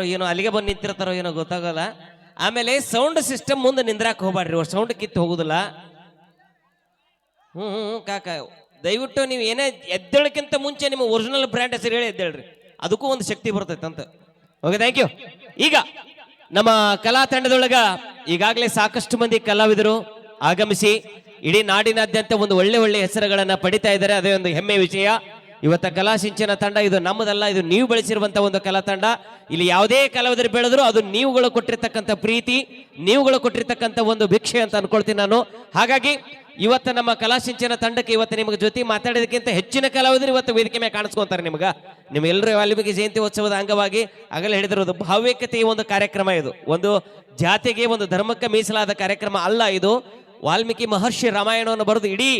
ಹೋಗ್ತಾರೋ ಏನೋ, ಅಲ್ಲಿಗೆ ಬಂದು ನಿಂತಿರ್ತಾರೋ ಏನೋ ಗೊತ್ತಾಗಲ್ಲ. ಆಮೇಲೆ ಸೌಂಡ್ ಸಿಸ್ಟಮ್ ಮುಂದೆ ನಿಂದ್ರಾಕ್ ಹೋಗ್ಬೇಡ್ರಿ ಸೌಂಡ್ ಕಿತ್ತು ಹೋಗುದಿಲ್ಲ. ಹ್ಞೂ ಹ್ಞೂ ಕಾಕ, ದಯವಿಟ್ಟು ನೀವು ಏನೇ ಎದ್ದೇಳಕ್ಕಿಂತ ಮುಂಚೆ ನಿಮ್ಮ ಒರಿಜಿನಲ್ ಬ್ರ್ಯಾಂಡ್ ಹೆಸರು ಹೇಳಿ ಎದ್ದೇಳ್ರಿ. ಅದಕ್ಕೂ ಒಂದು ಶಕ್ತಿ ಬರ್ತೈತೆ ಅಂತ. ಓಕೆ ಥ್ಯಾಂಕ್ ಯು ಈಗ ನಮ್ಮ ಕಲಾ ತಂಡದೊಳಗ ಈಗಾಗಲೇ ಸಾಕಷ್ಟು ಮಂದಿ ಕಲಾವಿದರು ಆಗಮಿಸಿ, ಇಡೀ ನಾಡಿನಾದ್ಯಂತ ಒಂದು ಒಳ್ಳೆ ಒಳ್ಳೆ ಹೆಸರುಗಳನ್ನು ಪಡಿತಾ ಇದ್ದಾರೆ. ಅದೇ ಒಂದು ಹೆಮ್ಮೆ ವಿಷಯ ಇವತ್ತ ಕಲಾ ಸಿಂಚನ ತಂಡ, ಇದು ನಮ್ಮದಲ್ಲ, ಇದು ನೀವು ಬೆಳೆಸಿರುವಂತ ಒಂದು ಕಲಾ ತಂಡ. ಇಲ್ಲಿ ಯಾವುದೇ ಕಲಾವಿದರು ಬೆಳೆದ್ರು ಅದು ನೀವುಗಳು ಕೊಟ್ಟಿರ್ತಕ್ಕಂಥ ಪ್ರೀತಿ, ನೀವುಗಳು ಕೊಟ್ಟಿರ್ತಕ್ಕಂಥ ಒಂದು ಭಿಕ್ಷೆ ಅಂತ ಅನ್ಕೊಳ್ತೀನಿ ನಾನು. ಹಾಗಾಗಿ ಇವತ್ತು ನಮ್ಮ ಕಲಾ ಸಿಂಚನ ತಂಡಕ್ಕೆ ಇವತ್ತು ನಿಮಗೆ ಜೊತೆ ಮಾತಾಡೋದಕ್ಕಿಂತ ಹೆಚ್ಚಿನ ಕಲಾವಿದರು ಇವತ್ತು ವೇದಿಕೆ ಮೇಲೆ ಕಾಣಿಸ್ಕೊಂತಾರೆ ನಿಮ್ಗೆ. ನಿಮ್ಮೆಲ್ಲರೂ ವಾಲ್ಮೀಕಿ ಜಯಂತಿ ಉತ್ಸವದ ಅಂಗವಾಗಿ ಆಗಲೇ ಹೇಳಿದಿರೋದು ಭಾವ್ಯಕತೆಯ ಒಂದು ಕಾರ್ಯಕ್ರಮ ಇದು. ಒಂದು ಜಾತಿಗೆ, ಒಂದು ಧರ್ಮಕ್ಕೆ ಮೀಸಲಾದ ಕಾರ್ಯಕ್ರಮ ಅಲ್ಲ ಇದು. ವಾಲ್ಮೀಕಿ ಮಹರ್ಷಿ ರಾಮಾಯಣವನ್ನು ಬರೆದು ಇಡೀ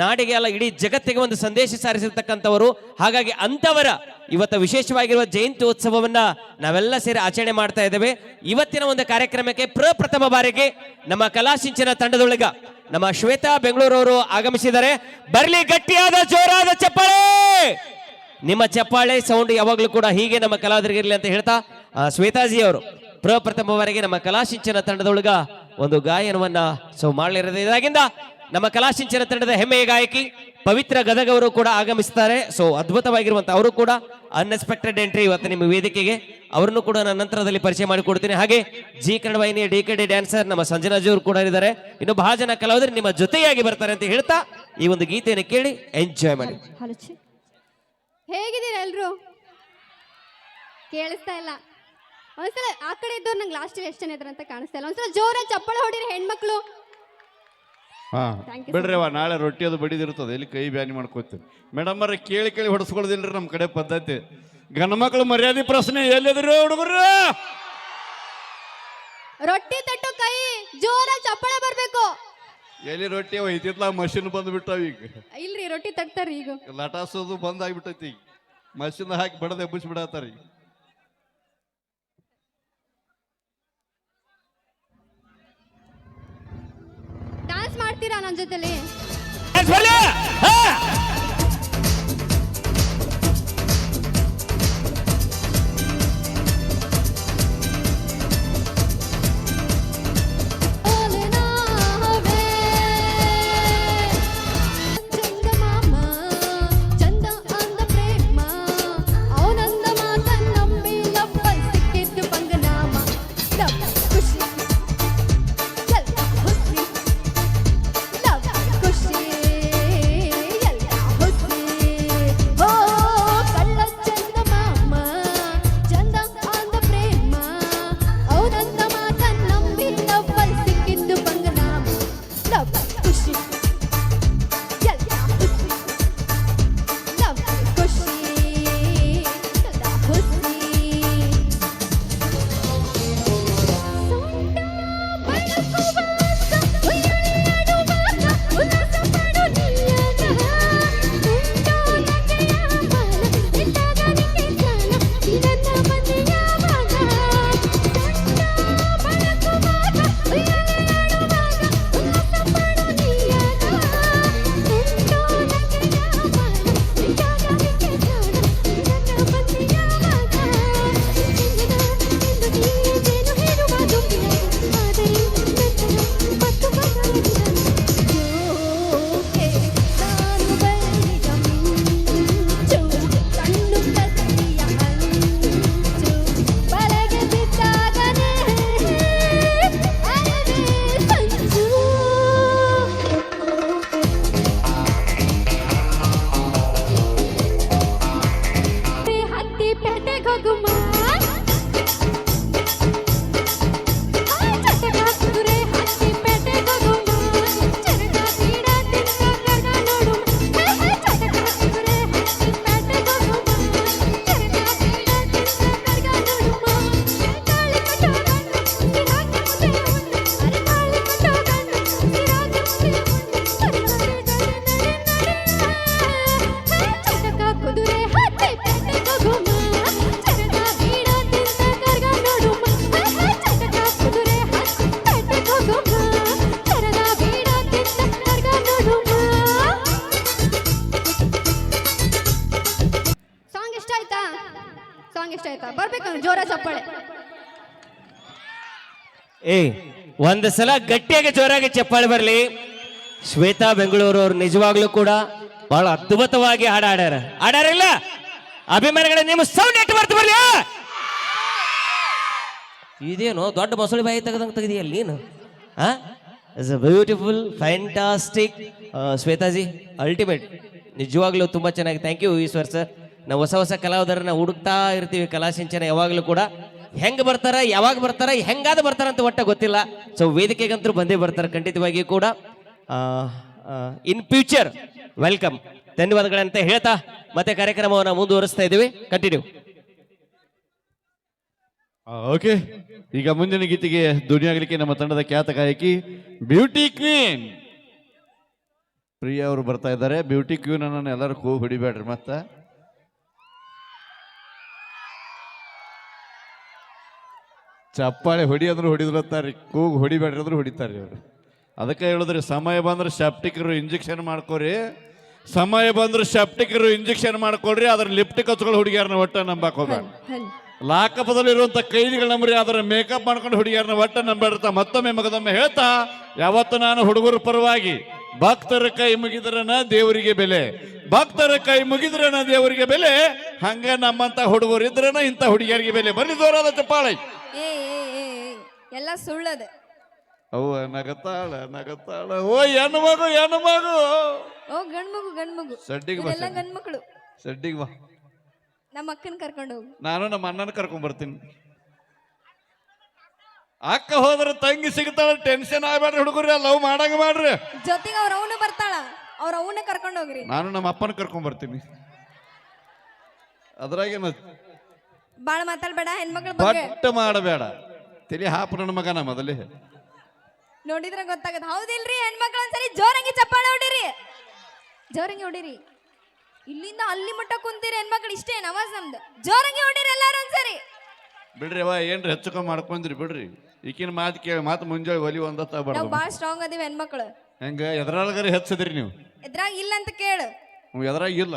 ನಾಡಿಗೆ ಅಲ್ಲ, ಇಡೀ ಜಗತ್ತಿಗೆ ಒಂದು ಸಂದೇಶ ಸಾರಿಸಿರ್ತಕ್ಕಂಥವರು. ಹಾಗಾಗಿ ಅಂಥವರ ಇವತ್ತು ವಿಶೇಷವಾಗಿರುವ ಜಯಂತಿ ಉತ್ಸವವನ್ನು ನಾವೆಲ್ಲ ಸೇರಿ ಆಚರಣೆ ಮಾಡ್ತಾ ಇದ್ದೇವೆ. ಇವತ್ತಿನ ಒಂದು ಕಾರ್ಯಕ್ರಮಕ್ಕೆ ಪ್ರಪ್ರಥಮ ಬಾರಿಗೆ ನಮ್ಮ ಕಲಾ ಸಿಂಚನ ತಂಡದೊಳಗ ನಮ್ಮ ಶ್ವೇತಾ ಬೆಂಗಳೂರವರು ಆಗಮಿಸಿದ್ದಾರೆ. ಬರಲಿ ಗಟ್ಟಿಯಾದ ಜೋರಾದ ಚಪ್ಪಾಳೆ! ನಿಮ್ಮ ಚಪ್ಪಾಳೆ ಸೌಂಡ್ ಯಾವಾಗಲೂ ಕೂಡ ಹೀಗೆ ನಮ್ಮ ಕಲಾವಿದರಿಗೆ ಇರಲಿ ಅಂತ ಹೇಳ್ತಾ ಶ್ವೇತಾಜಿ ಅವರು ಪ್ರಪ್ರಥಮವರೆಗೆ ನಮ್ಮ ಕಲಾಸಿಂಚನ ತಂಡದೊಳಗ ಒಂದು ಗಾಯನವನ್ನ ಸೊ ಮಾಡಲಿರೋದು ಇದಾಗಿಂದ ನಮ್ಮ ಕಲಾಶಿಂಚನ ತಂಡದ ಹೆಮ್ಮೆಯ ಗಾಯಕಿ ಪವಿತ್ರ ಗದಗ ಅವರು ಕೂಡ ಆಗಮಿಸ್ತಾರೆ. ಸೊ ಅದ್ಭುತವಾಗಿರುವಂತ ಅವರು ಕೂಡ ಅನ್ಎಕ್ಸ್ಪೆಕ್ಟೆಡ್ ಎಂಟ್ರಿ ಇವತ್ತು ನಿಮ್ಮ ವೇದಿಕೆಗೆ. ಅವರನ್ನು ಕೂಡ ನಾನು ನಂತರದಲ್ಲಿ ಪರಿಚಯ ಮಾಡಿಕೊಡ್ತೀನಿ ಹಾಗೆ ಜಿ ಕನ್ನಡ ವಾಹಿನಿಯ ಡಿ ಕೆ ಡಿ ಡ್ಯಾನ್ಸರ್ ನಮ್ಮ ಸಂಜನಾಜಿ ಕೂಡ ಇದ್ದಾರೆ. ಇನ್ನು ಬಹಳ ಜನ ಕಲಾವಿದರು ನಿಮ್ಮ ಜೊತೆಯಾಗಿ ಬರ್ತಾರೆ ಅಂತ ಹೇಳ್ತಾ ಈ ಒಂದು ಗೀತೆಯನ್ನು ಕೇಳಿ ಎಂಜಾಯ್ ಮಾಡಿ. ಹೇಗಿದ್ದೀರಾ ಎಲ್ರು? ಕೇಳಿಸ್ತಾ ಇಲ್ಲ. ಒಂದ್ಸಲ ಆ ಕಡೆ ಇದ್ದವ್ರು ನಂಗೆ ಲಾಸ್ಟ್ ಎಷ್ಟು ಜನ ಇದ್ರ ಅಂತ ಕಾಣಿಸ್ತಾ ಇಲ್ಲ. ಒಂದ್ಸಲ ಜೋರಾಗಿ ಚಪ್ಪಳ ಹೊಡಿರಿ ಹೆಣ್ಮಕ್ಳು. ಹಾ Thank you, ಬಿಡ್ರಿ ಅವ ನಾಳೆ ರೊಟ್ಟಿ ಅದು ಬಡಿದಿರ್ತದೆ. ಎಲ್ಲಿ ಕೈ ಬ್ಯಾನಿ ಮಾಡ್ಕೋತೀವಿ ಮೇಡಮ್ ಅವ್ರೆ ಕೇಳಿ ಕೇಳಿ ಹೊಡ್ಸ್ಕೊಳ್ದಿಲ್ರಿ ನಮ್ಮ ಕಡೆ ಪದ್ಧತಿ. ಗಂಡ್ಮಕ್ಳು ಮರ್ಯಾದೆ ಪ್ರಶ್ನೆ ಎಲ್ಲಿದ್ರು ಹುಡುಗರು? ರೊಟ್ಟಿ ತಟ್ಟು ಕೈ ಜೋರಾಗಿ ಚಪ್ಪಳ ಬರ್ಬೇಕು. ಎಲ್ಲಿ ರೊಟ್ಟಿ ಒಯ್ತಿತ್ಲ ಮಷಿನ್ ಬಂದ್ಬಿಟ್ಟಾವ ಈಗ. ಇಲ್ರಿ ರೊಟ್ಟಿ ತಟ್ತಾರ್ರಿ ಈಗ. ಲಟಾಸೋದು ಬಂದ್ ಆಗ್ಬಿಟ್ಟೈತಿ ಈಗ. ಮಷಿನ್ ಹಾಕಿ ಬಡದೆ ಎಬ್ಬಿಸ್ಬಿಡತ್ತಾರ ಈಗ. ಮಾಡ್ತೀರಾ ನನ್ನ ಜೊತೆಲಿ? ಚಪ್ಪಾಳೆ ಏ, ಒಂದ್ ಸಲ ಗಟ್ಟಿಯಾಗಿ ಜೋರಾಗಿ ಚಪ್ಪಾಳೆ ಬರ್ಲಿ. ಶ್ವೇತಾ ಬೆಂಗಳೂರು ಅವ್ರು ನಿಜವಾಗ್ಲೂ ಕೂಡ ಬಹಳ ಅದ್ಭುತವಾಗಿ ಹಾಡ ಹಾಡ್ಯಾರ. ಹಾಡ್ಯಾರಿಲ್ಲ? ಅಭಿಮಾನಿಗಳ, ನಿಮ್ಮ ಸೌಂಡ್ ಎಟ್ಟು ಬರ್ತು ಬರ್ಲಿ? ಇದೇನು ದೊಡ್ಡ ಮೊಸಳಿ ಬಾಯಿ ತೆಗೆದಂಗೆ ತೆಗೆದಿಯಲ್ಲ ನೀನು? Is a beautiful fantastic ಶ್ವೇತಾಜಿ ultimate ನಿಜವಾಗ್ಲೂ ತುಂಬ ಚೆನ್ನಾಗಿ ಥ್ಯಾಂಕ್ ಯು ಈಶ್ವರ್ ಸರ್ ನಾವು ಹೊಸ ಹೊಸ ಕಲಾವಿದರನ್ನ ಹುಡುಕ್ತಾ ಇರ್ತೀವಿ ಕಲಾಸಿಂಚನ ಯಾವಾಗಲೂ ಕೂಡ. ಹೆಂಗೆ ಬರ್ತಾರ, ಯಾವಾಗ ಬರ್ತಾರ, ಹೆಂಗಾದ ಬರ್ತಾರ ಅಂತ ಒಟ್ಟ ಗೊತ್ತಿಲ್ಲ. ಸೊ ವೇದಿಕೆಗಂತೂ ಬಂದೇ ಬರ್ತಾರೆ ಖಂಡಿತವಾಗಿ ಕೂಡ. ಇನ್ ಫ್ಯೂಚರ್ ವೆಲ್ಕಮ್ ಧನ್ಯವಾದಗಳಂತ ಹೇಳ್ತಾ ಮತ್ತೆ ಕಾರ್ಯಕ್ರಮವನ್ನು ಮುಂದುವರಿಸ್ತಾ ಇದ್ದೀವಿ. Continue okay. ಈಗ ಮುಂದಿನ ಗೀತೆಗೆ ದುಡಿಯಾಗಲಿಕ್ಕೆ ನಮ್ಮ ತಂಡದ ಖ್ಯಾತ ಗಾಯಕಿ ಬ್ಯೂಟಿ ಕ್ವೀನ್ ಪ್ರಿಯಾ ಅವರು ಬರ್ತಾ ಇದ್ದಾರೆ. ಬ್ಯೂಟಿ ಕ್ವೀನ್ ಅನ್ನ ಎಲ್ಲರೂ ಕೂ ಹಿಡಿಬೇಡ್ರಿ ಮತ್ತ. ಚಪ್ಪಾಳೆ ಹೊಡಿ ಅಂದ್ರೆ ಹೊಡಿದ್ರತ್ತಾರಿ ಕೂಗು ಹೊಡಿಬೇಡ್ರಿ ಅಂದ್ರೆ ಹೊಡಿತಾರ್ರಿ ಅವರು ಅದಕ್ಕೆ ಹೇಳಿದ್ರಿ ಸಮಯ ಬಂದ್ರೆ ಶಾಪ್ಟಿಕರು ಇಂಜೆಕ್ಷನ್ ಮಾಡ್ಕೊರಿ ಸಮಯ ಬಂದ್ರೆ ಶಾಪ್ಟಿಕರು ಇಂಜೆಕ್ಷನ್ ಮಾಡ್ಕೊಳ್ರಿ ಅದ್ರ ಲಿಪ್ಟಿಕ್ ಹಚ್ಕೊಳ್ಳೋ ಹುಡುಗಿಯರನ್ನ ಒಟ್ಟ ನಂಬಕ್ ಹೋಗ್ಬೇಡ. ಲಾಕಪದಲ್ಲಿರುವಂಥ ಲಾಕಪದಲ್ಲಿರುವಂತ ಕೈದಿಗಳ ನಂಬ್ರಿ ಅದರ ಮೇಕಪ್ ಮಾಡ್ಕೊಂಡು ಹುಡುಗಿಯರನ್ನ ಒಟ್ಟ ನಂಬಿಡ್ತಾ ಮತ್ತೊಮ್ಮೆ ಮಗದೊಮ್ಮೆ ಹೇಳ್ತಾ ಯಾವತ್ತು ನಾನು ಹುಡುಗರ ಪರವಾಗಿ ಭಕ್ತರ ಕೈ ಮುಗಿದ್ರನ ದೇವರಿಗೆ ಬೆಲೆ. ಭಕ್ತರ ಕೈ ಮುಗಿದ್ರನ ದೇವರಿಗೆ ಬೆಲೆ. ಹಂಗ ನಮ್ಮಂತ ಹುಡುಗರು ಇದ್ರನ ಇಂಥ ಹುಡುಗಿಯರಿಗೆ ಬೆಲೆ. ಬನ್ನಿ ಜೋರಾದ ಚಪ್ಪಾಳೆ. ಏ ಏ ಏ ಏ, ಎಲ್ಲ ಸುಳ್ಳದೆ. ಅವ್ವ ನಗತಾಳ ನಗತಾಳ. ಓ ಹೆಣ್ಣು ಮಗು ಹೆಣ್ಣು ಮಗು. ಓ ಗಂಡ್ಮಗು ಗಂಡ್ಮಗು ಸಡ್ಡಿಗೆ ಬಾ ಇದೆಲ್ಲ ಗಂಡ್ಮಕ್ಳು ಸಡ್ಡಿಗೆ ಬಾ. ನಮ್ಮ ಅಕ್ಕನ ಕರ್ಕೊಂಡು ಹೋಗು. ನಾನು ನಮ್ಮ ಅಣ್ಣನ ಕರ್ಕೊಂಡ್ ಬರ್ತೀನಿ. ಅಕ್ಕ ಹೋದ್ರೆ ತಂಗಿ ಸಿಗ್ತಾಳ ಟೆನ್ಷನ್ ಆಗ್ಬೇಡ್ರಿ ಹುಡುಗರು ಲವ್ ಮಾಡಂಗ ಮಾಡ್ರಿ. ಜೊತೆಗೆ ಅವ್ರ ಅವನು ಬರ್ತಾಳ. ಅವ್ರ ಅವನ್ನ ಕರ್ಕೊಂಡು ಹೋಗ್ರಿ. ನಾನು ನಮ್ಮ ಅಪ್ಪನ ಕರ್ಕೊಂಡ್ ಬರ್ತೀನಿ. ಅದ್ರಾಗೇನು ಬಾಳ ಮಾತಾಡ್ಬೇಡ ಹೆಣ್ಮಕ್ಳ ಬಗ್ಗೆ. ಬಟ್ ಮಾಡಬೇಡ. ತಲೆ ಹಾಪು ನನ್ನ ಮಗನ ಮೊದಲೇ. ನೋಡಿದ್ರೆ ಗೊತ್ತಾಗದ ಹೌದಿಲ್ರಿ ಹೆಣ್ಮಕ್ಳು ಒಂದ್ಸರಿ ಜೋರಂಗಿ ಚಪ್ಪಾಳೆ ಹೊಡಿರಿ. ಜೋರಂಗಿ ಹೊಡಿರಿ. ಇಲ್ಲಿಂದ ಅಲ್ಲಿ ಮಟ್ಟ ಕುಂತೀರಿ ಹೆಣ್ಮಕ್ಳು ಇಷ್ಟೇ ನವಾಜ್ ನಮ್ದು. ಜೋರಂಗಿ ಹೊಡಿರಿ ಎಲ್ಲಾರು ಒಂದ್ಸರಿ. ಬಿಡ್ರಿ ಅವ ಏನ್ರಿ ಕಮ್ಮಿ ಮಾಡ್ಕೊಂಡ್ರಿ ಬಿಡ್ರಿ. ಈಕಿನ ಮಾತು ಕೇಳಿ ಮಾತು ಮುಂಜಾನೆ ಒಲಿ ಒಂದತ್ತ ನಾವು ಬಡ್ದು ಬಾಳ ಸ್ಟ್ರಾಂಗ್ ಅದೀವಿ ಹೆಣ್ಮಕ್ಳು. ಹೆಂಗ ಎದ್ರಾಳ್ಗಾರ ಹೆಚ್ಚದ್ರಿ ನೀವು? ಎದ್ರಾಗ ಇಲ್ಲ ಅಂತ ಕೇಳು. ನೀವು ಎದ್ರಾಗ ಇಲ್ಲ.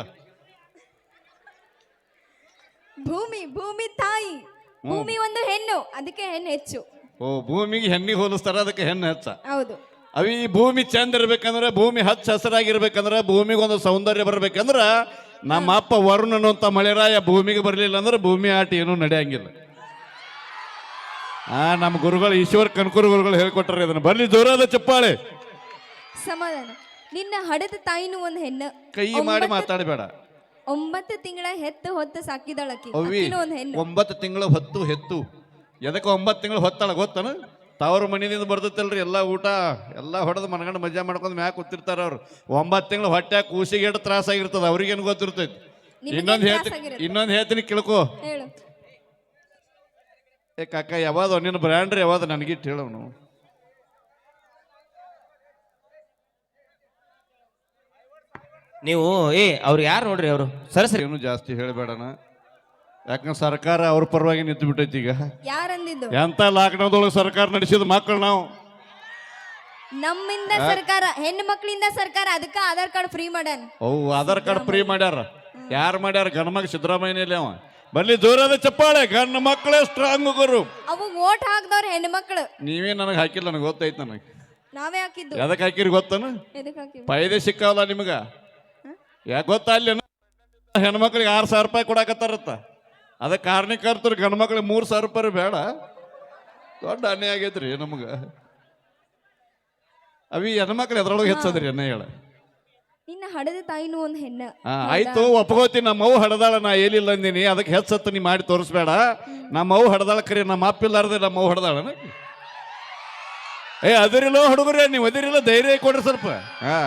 ಭೂಮಿ ಭೂಮಿ ತಾಯಿ. ಭೂಮಿ ಒಂದು ಹೆಣ್ಣು ಅದಕ್ಕೆ ಹೆಣ್ಣು ಹೆಚ್ಚು. ಓ ಭೂಮಿಗೆ ಹೆಣ್ಣಿಗೆ ಹೋಲಿಸ್ತಾರ ಅದಕ್ಕೆ ಹೆಣ್ಣು ಹೆಚ್ಚ. ಹೌದು. ಅವಿ ಈ ಭೂಮಿ ಚಂದ ಇರ್ಬೇಕಂದ್ರೆ ಭೂಮಿ ಹಚ್ಚ ಹಸಿರಾಗಿರ್ಬೇಕಂದ್ರೆ ಭೂಮಿಗೆ ಒಂದು ಸೌಂದರ್ಯ ಬರ್ಬೇಕಂದ್ರ ನಮ್ಮ ಅಪ್ಪ ವರುಣ್ ಅನ್ನುವಂಥ ಮಳೆರಾಯ ಭೂಮಿಗೆ ಬರಲಿಲ್ಲ ಅಂದ್ರೆ ಭೂಮಿ ಆಟ ಏನೂ ನಡೆಯಂಗಿಲ್ಲ. ಆ ನಮ್ಮ ಗುರುಗಳು ಈಶ್ವರ್ ಕನಕುರು ಗುರುಗಳು ಹೇಳ್ಕೊಟ್ಟಾರೆ ಇದನ್ನ. ಬರ್ಲಿ ಜೋರಾದ ಚಪ್ಪಾಳೆ. ಸಮಾಧಾನ. ನಿನ್ನ ಹಡೆದ ತಾಯಿನೂ ಒಂದು ಹೆಣ್ಣು. ಕೈ ಮಾಡಿ ಮಾತಾಡಬೇಡ. ಒಂಬತ್ತು ತಿಂಗಳ ಹೆತ್ತು ಹೊತ್ತು ಸಾಕಿದಳಕ್ಕೆ ಒಂದು ಹೆಣ್ಣು. ಒಂಬತ್ತು ತಿಂಗಳ ಹೊತ್ತು ಹೆತ್ತು. ಎದಕ್ಕೆ ಒಂಬತ್ತು ತಿಂಗಳು ಹೊತ್ತಾಳ ಗೊತ್ತನ? ತವ್ರ ಮನೆಯಿಂದ ಬರ್ತೈತಲ್ರಿ ಎಲ್ಲ ಊಟ ಎಲ್ಲ ಹೊಡೆದು ಮನಗಂಡು ಮಜಾ ಮಾಡ್ಕೊಂಡು ಮ್ಯಾಕ್ ಕೂತಿರ್ತಾರ ಅವ್ರು. ಒಂಬತ್ತು ತಿಂಗಳು ಹೊಟ್ಟೆ ಕೂಸಿಗೆ ಎಷ್ಟು ತ್ರಾಸಾಗಿರ್ತದ ಅವ್ರಿಗೇನು ಗೊತ್ತಿರ್ತೈತಿ? ನಿಮ್ಗೇನ್ ಇನ್ನೊಂದು ಹೇಳ್ತೀನಿ ತ್ರಾಸಾಗಿರುತ್ತೆ? ಇನ್ನೊಂದು ಹೇಳ್ತೀನಿ ಕೇಳ್ಕೊ. ಹೇಳು. ಏ ಕಾಕ ಯಾವ್ದು ನಿನ್ನ ಬ್ರ್ಯಾಂಡ್ರಿ ಯಾವ್ದು ನನಗಿಟ್ಟು ಹೇಳವನು ನೀವು ಏ ಅವ್ರು ಯಾರು ನೋಡ್ರಿ ಅವರು? ಸರಿ ಸರಿ. ಏನು ಜಾಸ್ತಿ ಹೇಳಬೇಡಣ ಯಾಕಂದ್ರೆ ಸರ್ಕಾರ ಅವ್ರ ಪರವಾಗಿ ನಿಂತು ಬಿಟ್ಟೈತಿ ಈಗ. ಯಾರಂದಿದ್ದು? ಎಂತ ಲಾಕ್ಡೌನ್ದೊಳಗೆ ಸರ್ಕಾರ ನಡೆಸಿದ ಮಕ್ಕಳು ನಾವು. ನಮ್ಮಿಂದ ಸರ್ಕಾರ ಹೆಣ್ಣು ಮಕ್ಕಳಿಂದ ಸರ್ಕಾರ ಅದಕ್ಕೆ ಆಧಾರ್ ಕಾರ್ಡ್ ಫ್ರೀ ಮಾಡ್ಯಾನ. ಓ ಆಧಾರ್ ಕಾರ್ಡ್ ಫ್ರೀ ಮಾಡ್ಯಾರ. ಯಾರು ಮಾಡ್ಯಾರ? ಗಣಮಗ ಸಿದ್ದರಾಮಯ್ಯನಲ್ಲಿ ಅವ. ಬರ್ಲಿ ಜೋರಾದ ಚಪ್ಪಾಳೆ. ಗಂಡ ಮಕ್ಕಳೇ ಸ್ಟ್ರಾಂಗ್ ಗುರು. ಅವು ಓಟ್ ಹಾಕ್ದವ್ರ ಹೆಣ್ಣು ಮಕ್ಕಳು ನೀವೇ ನನಗೆ ಹಾಕಿಲ್ಲ ನನಗೆ ಗೊತ್ತೈತೆ ನನಗೆ. ನಾವೇ ಹಾಕಿದ್ದು. ಎದಕ್ಕೆ ಹಾಕಿರಿ ಗೊತ್ತನ? ಎದಕ್ ಹಾಕಿವಿ ಸಿಕ್ಕಾವಲ್ಲ ನಿಮಗ? ಯಾಕೆ ಗೊತ್ತಾ ಅಲ್ಲಿ ಹೆಣ್ಮಕ್ಳಿಗೆ ಆರು ಸಾವಿರ ರೂಪಾಯಿ ಕೊಡಾಕತ್ತಾರತ್ತ. ಅದಕ್ಕೆ ಕಾರಣಕರ್ತರು ಗಂಡ್ಮಕ್ಳಿಗೆ ಮೂರು ಸಾವಿರ ರೂಪಾಯಿ ಬೇಡ. ದೊಡ್ಡ ಅನ್ಯಾಯ ಆಗೈತ್ರಿ ನಮ್ಗೆ. ಅವಿ ಹೆಣ್ಮಕ್ಳು ಎದ್ರೊಳಗೆ ಹೆಚ್ಚದ್ರಿ ಅನ್ನ ಹೇಳ. ನಿನ್ನ ಹಡದ ತಾಯಿನೂ ಒಂದು ಹೆಣ್ಣ. ಆಯ್ತು ಒಪ್ಕೋತೀನಿ ನಮ್ಮ ಅವು ಹಡದಾಳ ನಾ ಏನಿಲ್ಲ ಅಂದಿನಿ ಅದಕ್ಕೆ ಹೆಚ್ಚತ್ತು ನೀ ಮಾಡಿ ತೋರಿಸ್ಬೇಡ. ನಮ್ಮ ಅವು ಹಡದಾಳ ಕರಿ ನಮ್ಮ ಅಪ್ಪ ಇಲ್ಲಾರ್ದೆ ನಮ್ಮ ಅವು ಹಡದಾಳನ ಏ ಅದಿರಿಲ್ಲ ಹುಡುಗರೇ ನೀವು ಅದಿರಿಲ್ಲ ಧೈರ್ಯ ಕೊಡ್ರಿ ಸ್ವಲ್ಪ. ಹಾ.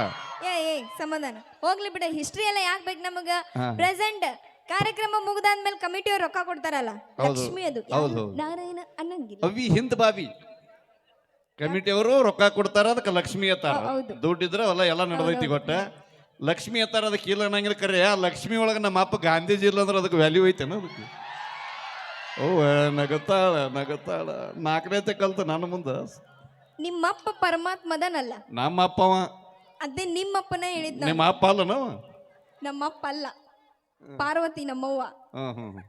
ಏ ಏ ಸಮಾಧಾನ ಹೋಗ್ಲಿ ಬಿಡ ಹಿಸ್ಟ್ರಿ ಎಲ್ಲ ಯಾಕೆ ಬೇಕು ನಮಗ? ಹಾ. ಪ್ರೆಸೆಂಟ್ ಕಾರ್ಯಕ್ರಮ ಮುಗ್ದಾದ್ಮೇಲೆ ಕಮಿಟಿ ಅವ್ರು ರೊಕ್ಕ ಕೊಡ್ತಾರಲ್ಲ? ಹೌದು. ಲಕ್ಷ್ಮಿ ಅದು. ಹೌದು, ಯಾರು? ಹೌದು. ನಾರಾಯಣ ಅನ್ನಂಗಿಲ್ಲ. ಅವಿ ಹಿಂದ್ ಬಾವಿ. ಕಮಿಟಿಯವರು ರೊಕ್ಕ ಕೊಡ್ತಾರ ಅದಕ್ಕೆ ಲಕ್ಷ್ಮಿ ಅತ್ತಾರ ಹೌ- ಇದ್ರೆ ದುಡ್ಡಿದ್ರ ಅಲ್ಲ ಎಲ್ಲ ನಡೆದೈತಿ ಗೊತ್ತ ಲಕ್ಷ್ಮಿ ಅತ್ತಾರ ಅದಕ್ಕೆ ಇಲ್ಲ ಅನ್ನಂಗಿಲ್ಲ ಕರೆ. ಆ ಲಕ್ಷ್ಮಿ ಒಳಗೆ ನಮ್ಮ ಅಪ್ಪ ಗಾಂಧೀಜಿ ಇಲ್ಲ ಅಂದ್ರೆ ಅದಕ್ಕೆ ವ್ಯಾಲ್ಯೂ ಐತೇನ ಅದಕ್ಕೆ? ಓ ನಗತಾಳ ನಗತಾಳ. ನಾಲ್ಕನೇ ಕಲ್ತ ನನ್ನ ಮುಂದೆ. ನಿಮ್ಮಪ್ಪ ಪರಮಾತ್ಮದನಲ್ಲ. ನಮ್ಮ ಅಪ್ಪವ ಅದೇ ನಿಮ್ಮಪ್ಪನೇ ಹೇಳಿದ್ ನಮ್ಮ ಅಪ್ಪ ಅಪ್ಪ ನಮ್ಮ ನಮ್ಮಪ್ಪ ಅಲ್ಲ. ಪಾರ್ವತಿ ನಮ್ಮವ್ವ. ಹ್ಮ್ ಹ್ಮ್ ಹ್ಮ್.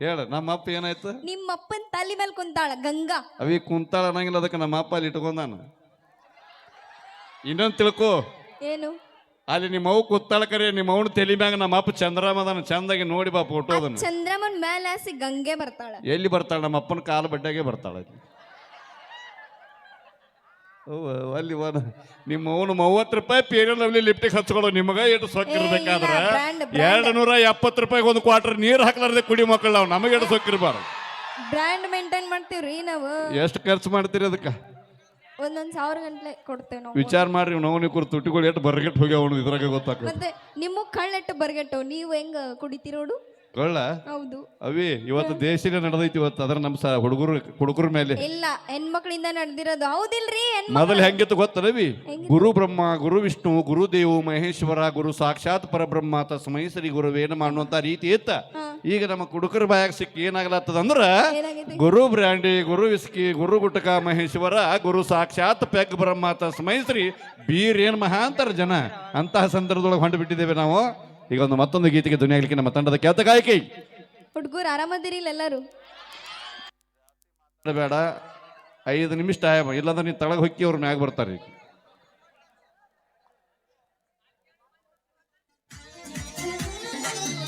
ಹೇಳ ನಮ್ಮ ಅಪ್ಪ ಏನಾಯ್ತು? ನಿಮ್ಮ ಅಪ್ಪನ ತಲೆ ಮೇಲೆ ಕುಂತಾಳ ಗಂಗಾ. ಅವಿ ಕುಂತಾಳ ಅನ್ನಂಗಿಲ್ಲ ಅದಕ್ಕೆ ನಮ್ಮ ಅಪ್ಪ ಅಲ್ಲಿ ಇಟ್ಕೊಂಡಾನ ಇನ್ನೊಂದು ತಿಳ್ಕೊ. ಏನು? ಅಲ್ಲಿ ನಿಮ್ಮ ಅವು ಕುತ್ತಾಳ ಕರೆ ನಿಮ್ಮ ಅವನ ತಲೆ ಮ್ಯಾಗ ನಮ್ಮ ಅಪ್ಪ ಚಂದ್ರಮದನ ಚಂದಾಗಿ ನೋಡಿ ಬಾ ಫೋಟೋ ಅದನ್ನ. ಚಂದ್ರಮನ್ ಮೇಲೆ ಆಸಿ ಗಂಗೆ ಬರ್ತಾಳ. ಎಲ್ಲಿ ಬರ್ತಾಳ? ನಮ್ಮ ಅಪ್ಪನ ಕಾಲು ಬಡ್ಡಾಗೆ ಬರ್ತಾಳ ಅಲ್ಲಿ. ಅವ್ವ, ಅಲ್ಲಿ ವನ ನಿಮ್ಮ ಅವನು ಮೂವತ್ತು ರೂಪಾಯಿ ಪೇರಿಯಲ್ ಅಲ್ಲಿ ಲಿಫ್ಟಿಗೆ ಹಚ್ಕೊಳ್ಳೋ ನಿಮಗೆ ಎಷ್ಟು ಸೊಕ್ಕ ಏ, ಇಲ್ಲ, ಇರ್ಬೇಕಾದ್ರ? brand, brand. ಎರಡು ನೂರ ಎಪ್ಪತ್ತು ರೂಪಾಯಿಗೆ ಒಂದು ಕ್ವಾರ್ಟರ್ ನೀರು ಹಾಕ್ಲಾರ್ದೆ ಕುಡಿ ಮಕ್ಕಳು ನಾವು ನಮಗೆ ಎಷ್ಟು ಸೊಕ್ಕ ಇರಬಾರ್ದು? ಬ್ರ್ಯಾಂಡ್ ಮೇಂಟೈನ್ ಮಾಡ್ತೀವ್ರಿ ನಾವು. ಎಷ್ಟು ಖರ್ಚು ಮಾಡ್ತೀರಿ ಅದಕ್ಕೆ? ಒಂದೊಂದು ಸಾವಿರ ಗಂಟ್ಲೆ ಕೊಡ್ತೇವೆ ನಾವು. ವಿಚಾರ ಮಾಡ್ರಿ ನಾವು ಕುರು ತುಟಿಗಳು ಎಷ್ಟು ಬರ್ಗೆಟ್ ಹೋಗ್ಯಾವ ಇದ್ರಾಗ ಗೊತ್ತಾಗ ಮತ್ತೆ ನಿಮ್ಮ ಕಳ್ಳೆಟ್ಟು ಬರ್ಗೆಟ್ಟು ನೀವು ಹೆಂಗ ಕುಡಿತೀರೋಡು? ಕೊಳ್ಳ ಹೌದು. ಅವಿ ಇವತ್ತು ದೇಶನೇ ನಡೆದೈತಿ ಇವತ್ತು. ಅದ್ರ ನಮ್ಮ ಸ ಹುಡುಗರು ಹುಡುಗರ ಮೇಲೆ. ಇಲ್ಲ ಹೆಣ್ಮಕ್ಳಿಂದ ನಡೆದಿರೋದು. ಹೌದಿಲ್ರಿ ಮೊದಲು ಹೆಂಗಿತ್ತು ಗೊತ್ತರವಿ ಗುರು ಬ್ರಹ್ಮ ಗುರು ವಿಷ್ಣು ಗುರು ದೇವು ಮಹೇಶ್ವರ ಗುರು ಸಾಕ್ಷಾತ್ ಪರಬ್ರಹ್ಮ ತಸ್ಮೈ ಶ್ರೀ ಗುರುವೇನ ಮಾಡುವಂತ ರೀತಿ ಇತ್ತ. ಈಗ ನಮ್ಮ ಕುಡುಕರ ಬಾಯಾಗ ಸಿಕ್ಕಿ ಏನಾಗ್ಲತ್ತದ ಅಂದ್ರ ಏನಾಗೈತಿ? ಗುರು ಬ್ರ್ಯಾಂಡಿ ಗುರು ವಿಸ್ಕಿ ಗುರು ಗುಟಕ ಮಹೇಶ್ವರ ಗುರು ಸಾಕ್ಷಾತ್ ಪೆಗ್ ಬ್ರಹ್ಮ ತಸ್ಮೈ ಶ್ರೀ ಬೀರ್ ಏನ್ ಮಹಾ ಅಂತಾರ ಜನ. ಅಂತಹ ಸಂದರ್ಭದೊಳಗೆ ಹೊಂಡ್ಬಿಟ್ಟಿದ್ದೇವೆ ನಾವು. ಈಗ ಒಂದು ಮತ್ತೊಂದು ಗೀತೆಗೆ ಧ್ವನಿಯಾಗಲಿಕ್ಕೆ ನಮ್ಮ ತಂಡದ ಖ್ಯಾತ ಗಾಯಕಿ. ಹುಡುಗರು ಆರಾಮದಿರಿ ಎಲ್ಲರೂ. ಬೇಡ ಐದು ನಿಮಿಷ ಟೈಮ್ ಇಲ್ಲಾಂದ್ರೆ ನೀನ್ ತಳಗ ಹೊಕ್ಕಿ ಅವ್ರ ಮ್ಯಾಗ ಬರ್ತಾರೆ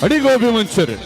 ಅಡಿಗೋಬಿ ಮಂಚೂರಿ.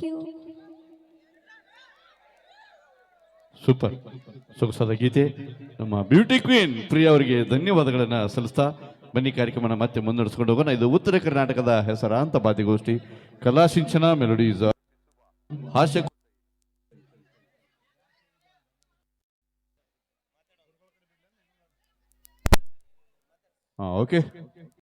ಥ್ಯಾಂಕ್ ಯು ಸೂಪರ್ ಸೊಗಸಾದ ಗೀತೆ. ನಮ್ಮ ಬ್ಯೂಟಿ ಕ್ವೀನ್ ಪ್ರಿಯಾ ಅವರಿಗೆ ಧನ್ಯವಾದಗಳನ್ನ ಸಲ್ಲಿಸ್ತಾ ಬನ್ನಿ ಕಾರ್ಯಕ್ರಮನ ಮತ್ತೆ ಮುನ್ನಡೆಸ್ಕೊಂಡು ಹೋಗೋಣ. ಇದು ಉತ್ತರ ಕರ್ನಾಟಕದ ಹೆಸರಾಂತ ಬಾತಿಗೋಷ್ಠಿ ಕಲಾಸಿಂಚನ ಮೆಲೋಡೀಸ್. ಹಾಸ್ಯ ಓಕೆ